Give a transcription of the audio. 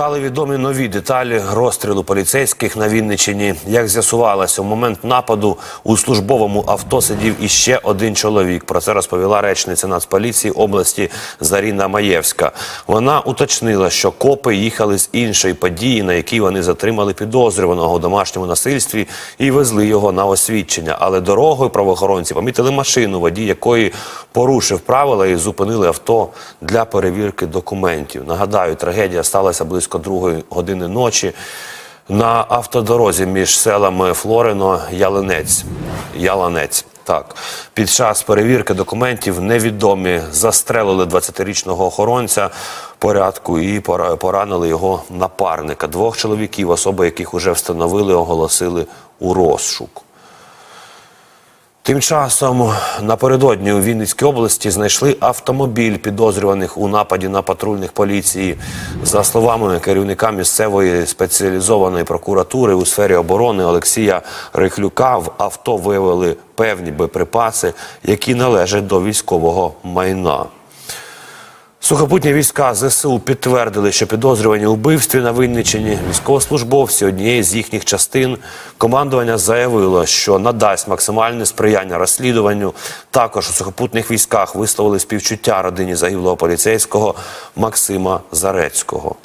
Стали відомі нові деталі розстрілу поліцейських на Вінниччині. Як з'ясувалося, у момент нападу у службовому авто сидів іще один чоловік. Про це розповіла речниця Нацполіції області Заріна Маєвська. Вона уточнила, що копи їхали з іншої події, на якій вони затримали підозрюваного у домашньому насильстві і везли його на освідчення. Але дорогою правоохоронці помітили машину, водій якої порушив правила і зупинили авто для перевірки документів. Нагадаю, трагедія сталася близько другої години ночі на автодорозі між селами Флорино Ялинець. Яланець. Так, під час перевірки документів невідомі застрелили 20-річного охоронця порядку і пора- поранили його напарника. Двох чоловіків, особи яких уже встановили, оголосили у розшук. Тим часом напередодні у Вінницькій області знайшли автомобіль підозрюваних у нападі на патрульних поліції. За словами керівника місцевої спеціалізованої прокуратури у сфері оборони Олексія Рихлюка, в авто виявили певні боєприпаси, які належать до військового майна. Сухопутні війська ЗСУ підтвердили, що підозрювані у вбивстві на Винниччині військовослужбовці однієї з їхніх частин командування заявило, що надасть максимальне сприяння розслідуванню. Також у сухопутних військах висловили співчуття родині загиблого поліцейського Максима Зарецького.